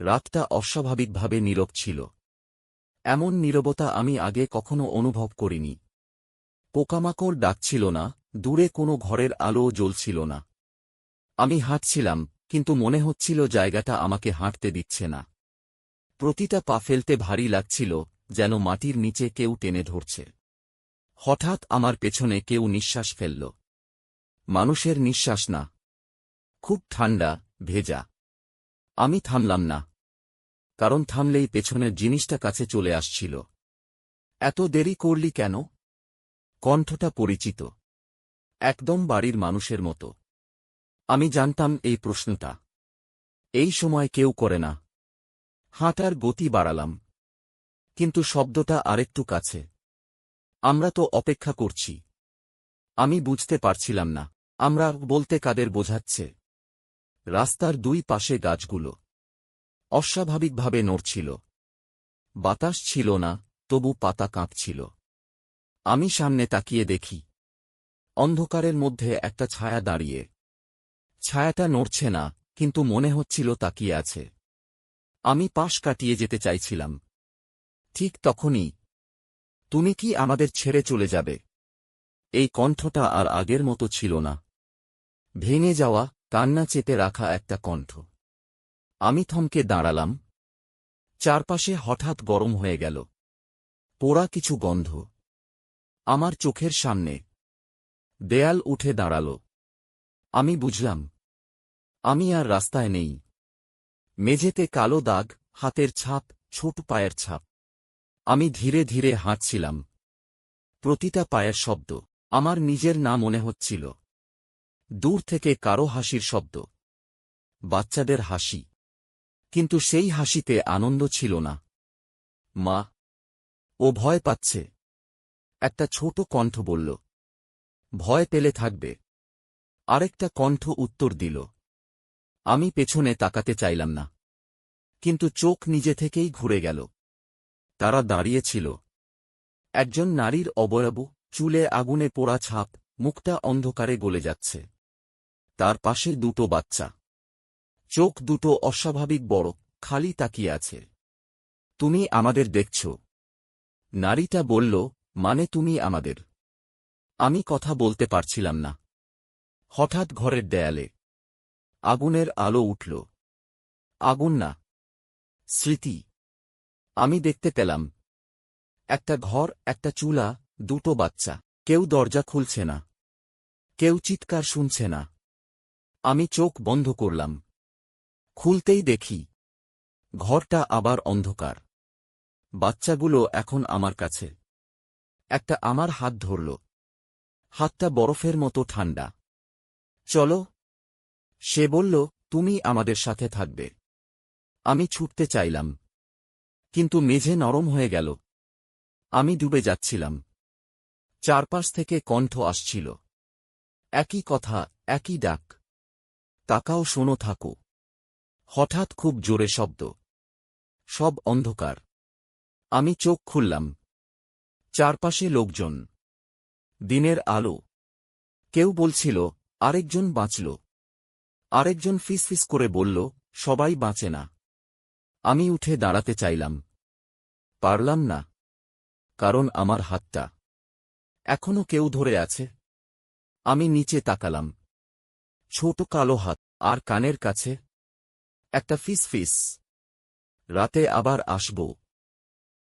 রাতটা অস্বাভাবিকভাবে নীরব ছিল। এমন নীরবতা আমি আগে কখনো অনুভব করিনি। পোকামাকড় ডাকছিল না, দূরে কোনো ঘরের আলোও জ্বলছিল না। আমি হাঁটছিলাম, কিন্তু মনে হচ্ছিল জায়গাটা আমাকে হাঁটতে দিচ্ছে না। প্রতিটা পা ফেলতে ভারী লাগছিল, যেন মাটির নিচে কেউ টেনে ধরছে। হঠাৎ আমার পেছনে কেউ নিঃশ্বাস ফেলল। মানুষের নিঃশ্বাস না। খুব ঠান্ডা, ভেজা। আমি থামলাম না। কারণ থামলেই পেছনের জিনিসটা কাছে চলে আসছিল। এত দেরি করলি কেন? কণ্ঠটা পরিচিত। একদম বাড়ির মানুষের মতো। আমি জানতাম এই প্রশ্নটা। এই সময় কেউ করে না। হাঁটার গতি বাড়ালাম। কিন্তু শব্দটা আরেকটু কাছে। আমরা তো অপেক্ষা করছি। আমি বুঝতে পারছিলাম না। আমরা বলতে কাদের বোঝাচ্ছে? রাস্তার দুই পাশে গাছগুলো অস্বাভাবিকভাবে নড়ছিল। বাতাস ছিল না, তবু পাতা কাঁপছিল। আমি সামনে তাকিয়ে দেখি, অন্ধকারের মধ্যে একটা ছায়া দাঁড়িয়ে। ছায়াটা নড়ছে না, কিন্তু মনে হচ্ছিল তাকিয়ে আছে। আমি পাশ কাটিয়ে যেতে চাইছিলাম। ঠিক তখনই, তুমি কি আমাদের ছেড়ে চলে যাবে? এই কণ্ঠটা আর আগের মতো ছিল না। ভেঙে যাওয়া কান্না চেতে রাখা একটা কণ্ঠ। আমি থমকে দাঁড়ালাম। চারপাশে হঠাৎ গরম হয়ে গেল। পোড়া কিছু গন্ধ। আমার চোখের সামনে। দেয়াল উঠে দাঁড়াল। আমি বুঝলাম। আমি আর রাস্তায় নেই। মেঝেতে কালো দাগ, হাতের ছাপ, ছোট পায়ের ছাপ। আমি ধীরে ধীরে হাঁটছিলাম। প্রতিটা পায়ের শব্দ। আমার নিজের না মনে হচ্ছিল। দূর থেকে কারও হাসির শব্দ। বাচ্চাদের হাসি। কিন্তু সেই হাসিতে আনন্দ ছিল না। মা, ও ভয় পাচ্ছে। একটা ছোট কণ্ঠ বলল, ভয় পেলে থাকবে। আরেকটা কণ্ঠ উত্তর দিল, আমি পেছনে তাকাতে চাইলাম না। কিন্তু চোখ নিজে থেকেই ঘুরে গেল। তারা দাঁড়িয়েছিল একজন নারীর অবয়ব, চুলে আগুনে পোড়া ছাপ, মুখটা অন্ধকারে গলে যাচ্ছে। তার পাশে দুটো বাচ্চা। চোখ দুটো অস্বাভাবিক বড়, খালি তাকিয়ে আছে। তুমি আমাদের দেখছ। নারীটা বলল মানে তুমি আমাদের। আমি কথা বলতে পারছিলাম না। হঠাৎ ঘরের দেয়ালে আগুনের আলো উঠল। আগুন না, স্মৃতি। আমি দেখতে পেলাম। একটা ঘর, একটা চুলা, দুটো বাচ্চা। কেউ দরজা খুলছে না। কেউ চিৎকার শুনছে না। আমি চোখ বন্ধ করলাম। খুলতেই দেখি, ঘরটা আবার অন্ধকার। বাচ্চাগুলো এখন আমার কাছে। একটা আমার হাত ধরল। হাতটা বরফের মতো ঠান্ডা। চলো, সে বলল, তুমি আমাদের সাথে থাকবে। আমি ছুটতে চাইলাম। কিন্তু মেঝে নরম হয়ে গেল। আমি ডুবে যাচ্ছিলাম। চারপাশ থেকে কণ্ঠ আসছিল। একই কথা, একই ডাক। তাকাও শোনো থাকো। হঠাৎ খুব জোরে শব্দ। সব অন্ধকার। আমি চোখ খুললাম। চারপাশে লোকজন। দিনের আলো। কেউ বলছিল, আরেকজন বাঁচল। আরেকজন ফিসফিস করে বলল, সবাই বাঁচে না। আমি উঠে দাঁড়াতে চাইলাম। পারলাম না। কারণ আমার হাতটা। এখনও কেউ ধরে আছে। আমি নিচে তাকালাম। ছোট কালো হাত আর কানের কাছে একটা ফিস ফিস রাতে আবার আসব।